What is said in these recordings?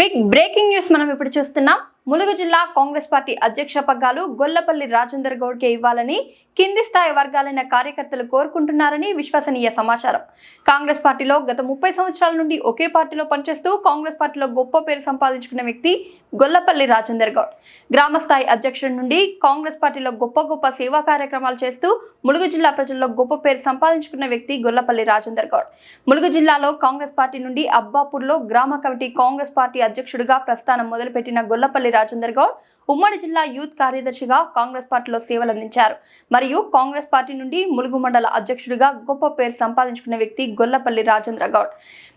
Big breaking news మనం ఇప్పుడు చూస్తున్నాం. ములుగు జిల్లా కాంగ్రెస్ పార్టీ అధ్యక్ష పగ్గాలు గొల్లపల్లి రాజేందర్ గౌడ్కే ఇవ్వాలని కింది స్థాయి వర్గాలైన కార్యకర్తలు కోరుకుంటున్నారని విశ్వసనీయ సమాచారం. కాంగ్రెస్ పార్టీలో గత ముప్పై సంవత్సరాల నుండి ఒకే పార్టీలో పనిచేస్తూ కాంగ్రెస్ పార్టీలో గొప్ప పేరు సంపాదించుకున్న వ్యక్తి గొల్లపల్లి రాజేందర్ గౌడ్. గ్రామ స్థాయి అధ్యక్షుడి నుండి కాంగ్రెస్ పార్టీలో గొప్ప గొప్ప సేవా కార్యక్రమాలు చేస్తూ ములుగు జిల్లా ప్రజల్లో గొప్ప పేరు సంపాదించుకున్న వ్యక్తి గొల్లపల్లి రాజేందర్ గౌడ్. ములుగు జిల్లాలో కాంగ్రెస్ పార్టీ నుండి అబ్బాపూర్లో గ్రామ కమిటీ కాంగ్రెస్ పార్టీ అధ్యక్షుడిగా ప్రస్థానం మొదలుపెట్టిన గొల్లపల్లి రాజేందర్ గౌడ్. ఉమ్మడి జిల్లా యూత్ కార్యదర్శిగా కాంగ్రెస్ పార్టీలో సేవలందించారు. మరియు కాంగ్రెస్ పార్టీ నుండి ములుగు మండల అధ్యక్షుడిగా గొప్ప పేరు సంపాదించుకున్న వ్యక్తి గొల్లపల్లి రాజేంద్ర గౌడ్.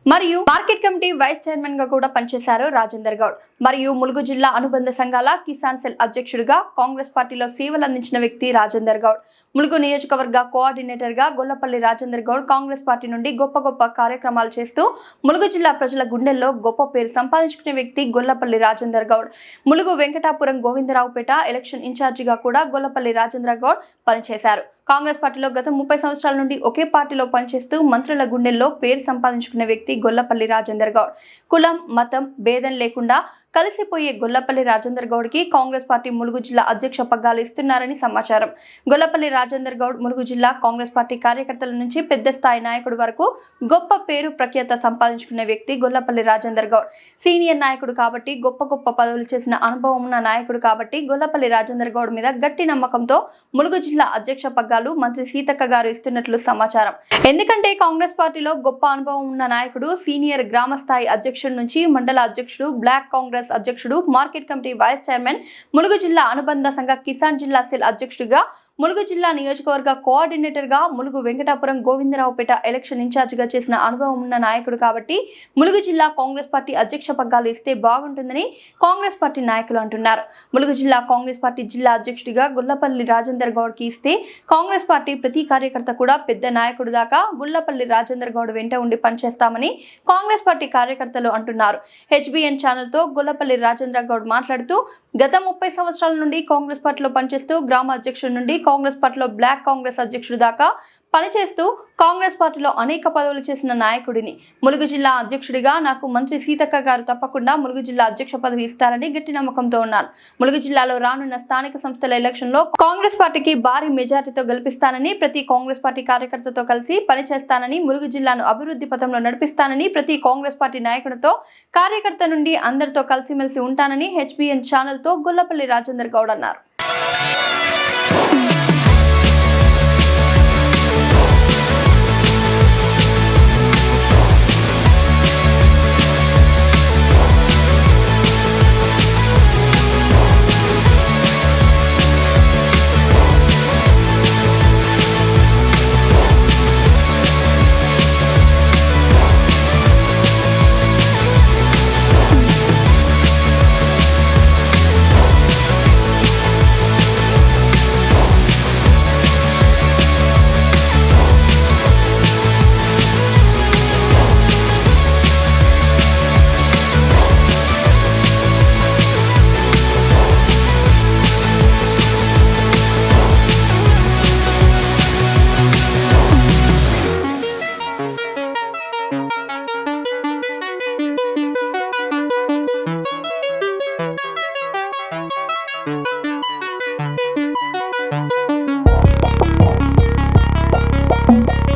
మరియు మార్కెట్ కమిటీ వైస్ చైర్మన్గా కూడా పనిచేశారు రాజేందర్ గౌడ్. మరియు ములుగు జిల్లా అనుబంధ సంఘాల కిసాన్ సెల్ అధ్యక్షుడిగా కాంగ్రెస్ పార్టీలో సేవలు అందించిన వ్యక్తి రాజేందర్ గౌడ్. ములుగు నియోజకవర్గ కోఆర్డినేటర్గా గొల్లపల్లి రాజేందర్ గౌడ్ కాంగ్రెస్ పార్టీ నుండి గొప్ప గొప్ప కార్యక్రమాలు చేస్తూ ములుగు జిల్లా ప్రజల గుండెల్లో గొప్ప పేరు సంపాదించుకునే వ్యక్తి గొల్లపల్లి రాజేందర్ గౌడ్. ములుగు వెంకటాపురం గోవిందరావుపేట ఎలక్షన్ ఇన్ఛార్జిగా కూడా గొల్లపల్లి రాజేంద్ర గౌడ్ పనిచేశారు. కాంగ్రెస్ పార్టీలో గత ముప్పై సంవత్సరాల నుండి ఒకే పార్టీలో పనిచేస్తూ మంత్రుల గుండెల్లో పేరు సంపాదించుకున్న వ్యక్తి గొల్లపల్లి రాజేందర్ గౌడ్. కులం మతం భేదం లేకుండా కలిసిపోయే గొల్లపల్లి రాజేందర్ గౌడ్కి కాంగ్రెస్ పార్టీ ములుగు జిల్లా అధ్యక్ష పగ్గాలు ఇస్తున్నారని సమాచారం. గొల్లపల్లి రాజేందర్ గౌడ్ ములుగు జిల్లా కాంగ్రెస్ పార్టీ కార్యకర్తల నుంచి పెద్ద స్థాయి నాయకుడు వరకు గొప్ప పేరు ప్రఖ్యాత సంపాదించుకున్న వ్యక్తి గొల్లపల్లి రాజేందర్ గౌడ్. సీనియర్ నాయకుడు కాబట్టి గొప్ప గొప్ప పదవులు చేసిన అనుభవం ఉన్న నాయకుడు కాబట్టి గొల్లపల్లి రాజేందర్ గౌడ్ మీద గట్టి నమ్మకంతో ములుగు జిల్లా అధ్యక్ష పగ్గాలు మంత్రి సీతక్క గారు ఇస్తున్నట్లు సమాచారం. ఎందుకంటే కాంగ్రెస్ పార్టీలో గొప్ప అనుభవం ఉన్న నాయకుడు సీనియర్ గ్రామ స్థాయి అధ్యక్షుడి నుంచి మండల అధ్యక్షుడు బ్లాక్ కాంగ్రెస్ అధ్యక్షుడు market committee vice chairman Mulugu జిల్లా అనుబంధ సంఘ కిసాన్ జిల్లా సెల్ అధ్యక్షుడిగా ములుగు జిల్లా నియోజకవర్గ కోఆర్డినేటర్గా ములుగు వెంకటాపురం గోవిందరావుపేట ఎలక్షన్ ఇన్ఛార్జిగా చేసిన అనుభవం ఉన్న నాయకుడు కాబట్టి ములుగు జిల్లా కాంగ్రెస్ పార్టీ అధ్యక్ష పగ్గాలు ఇస్తే బాగుంటుందని కాంగ్రెస్ పార్టీ నాయకులు అంటున్నారు. ములుగు జిల్లా కాంగ్రెస్ పార్టీ జిల్లా అధ్యక్షుడిగా గుల్లపల్లి రాజేందర్ గౌడ్కి ఇస్తే కాంగ్రెస్ పార్టీ ప్రతి కార్యకర్త కూడా పెద్ద నాయకుడు దాకా గుల్లపల్లి రాజేందర్ గౌడ్ వెంట ఉండి పనిచేస్తామని కాంగ్రెస్ పార్టీ కార్యకర్తలు అంటున్నారు. హెచ్బిఎన్ ఛానల్తో గుల్లపల్లి రాజేంద్ర గౌడ్ మాట్లాడుతూ గత ముప్పై సంవత్సరాల నుండి కాంగ్రెస్ పార్టీలో పనిచేస్తూ గ్రామ అధ్యక్షుడి నుండి కాంగ్రెస్ పార్టీలో బ్లాక్ కాంగ్రెస్ అధ్యక్షుడు దాకా పనిచేస్తూ కాంగ్రెస్ పార్టీలో అనేక పదవులు చేసిన నాయకుడిని. ములుగు జిల్లా అధ్యక్షుడిగా నాకు మంత్రి సీతక్క గారు తప్పకుండా ములుగు జిల్లా అధ్యక్ష పదవి ఇస్తారని గట్టి నమ్మకంతో ఉన్నాను. ములుగు జిల్లాలో రానున్న స్థానిక సంస్థల ఎలక్షన్లో కాంగ్రెస్ పార్టీకి భారీ మెజార్టీతో గెలిపిస్తానని ప్రతి కాంగ్రెస్ పార్టీ కార్యకర్తతో కలిసి పనిచేస్తానని ములుగు జిల్లాను అభివృద్ధి పథంలో నడిపిస్తానని ప్రతి కాంగ్రెస్ పార్టీ నాయకుడితో కార్యకర్త నుండి అందరితో కలిసిమెలిసి ఉంటానని హెచ్బిఎన్ ఛానల్తో గుల్లపల్లి రాజేందర్ గౌడ్ అన్నారు.